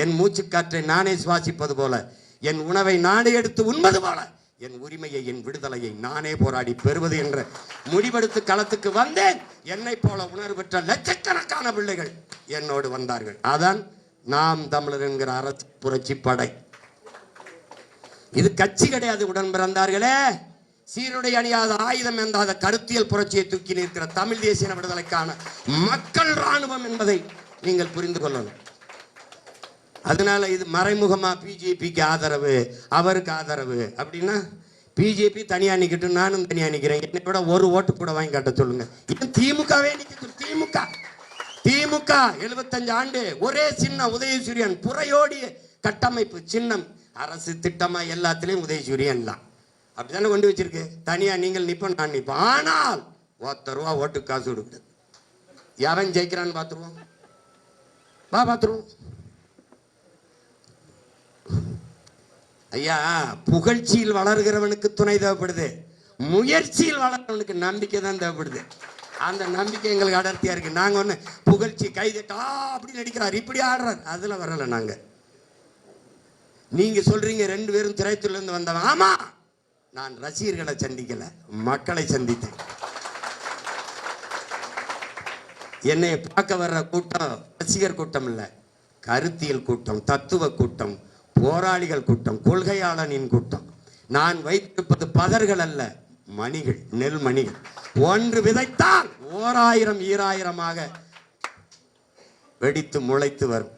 என் மூச்சுக்காற்றை நானே சுவாசிப்பது போல என் உணவை நானே எடுத்து உண்பது போல என் உரிமையை என் விடுதலையை நானே போராடி பெறுவது என்ற முடிவெடுத்து களத்துக்கு வந்தேன். என்னை போல உணர்வு பெற்ற லட்சக்கணக்கான பிள்ளைகள் என்னோடு வந்தார்கள். அதான் நாம் தமிழர் என்கிற அரசு புரட்சி படை. இது கட்சி கிடையாது உடன் பிறந்தார்களே. சீருடை அணியாத ஆயுதம் எந்தாத கருத்தியல் புரட்சியை தூக்கி நிற்கிற தமிழ் தேசிய விடுதலைக்கான மக்கள் ராணுவம் என்பதை நீங்கள் புரிந்து கொள்ளணும். அதனால இது மறைமுகமாக பிஜேபிக்கு ஆதரவு அவருக்கு ஆதரவு அப்படின்னா பிஜேபி தனியாக நிக்கட்டு நானும் தனியாக நிற்கிறேன் என்னை விட ஒரு ஓட்டு கூட வாங்கி காட்ட சொல்லுங்க. இது திமுகவே நிக்கட்டும் திமுக. திமுக 75 ஆண்டு ஒரே சின்னம் உதயசூரியன் புறையோடிய கட்டமைப்பு சின்னம். அரசு திட்டமாக எல்லாத்துலேயும் உதயசூரியன் தான். அப்படித்தானே கொண்டு வச்சிருக்கு? தனியாக நீங்கள் நிற்போம் நான் நிற்போம் ஆனால் ஒத்த ரூபா ஓட்டுக்கு காசு கொடுக்குது எவன் ஜெயிக்கிறான்னு பார்த்துருவோம். வா பார்த்துருவோம். ஐயா புகழ்ச்சியில் வளர்கிறவனுக்கு துணை தேவைப்படுது. முயற்சியில் வளர்கிறவனுக்கு நம்பிக்கை தான் தேவைப்படுது. அந்த நம்பிக்கை எங்களுக்கு அடர்த்தியாக இருக்குது நாங்கள் ஒன்று புகழ்ச்சி கைதட்டா அப்படி நடிக்கிறார். இப்படி ஆடுறார். அதில் வரலை நாங்கள் நீங்கள் சொல்கிறீங்க ரெண்டு பேரும் திரைத்துலேருந்து வந்தவன் ஆமா! நான் ரசிகர்களை சந்திக்கலை. மக்களை சந்தித்தேன். என்னை பார்க்க வர்ற கூட்டம் ரசிகர் கூட்டம் இல்லை. கருத்தியல் கூட்டம் தத்துவ கூட்டம். போராளிகள் கூட்டம் கொள்கையாளனின் கூட்டம். நான் வைத்திருப்பது பதர்கள் அல்ல மணிகள் நெல் மணிகள். ஒன்று விதைத்தால் ஓராயிரம் ஈராயிரமாக வெடித்து முளைத்து வரும்.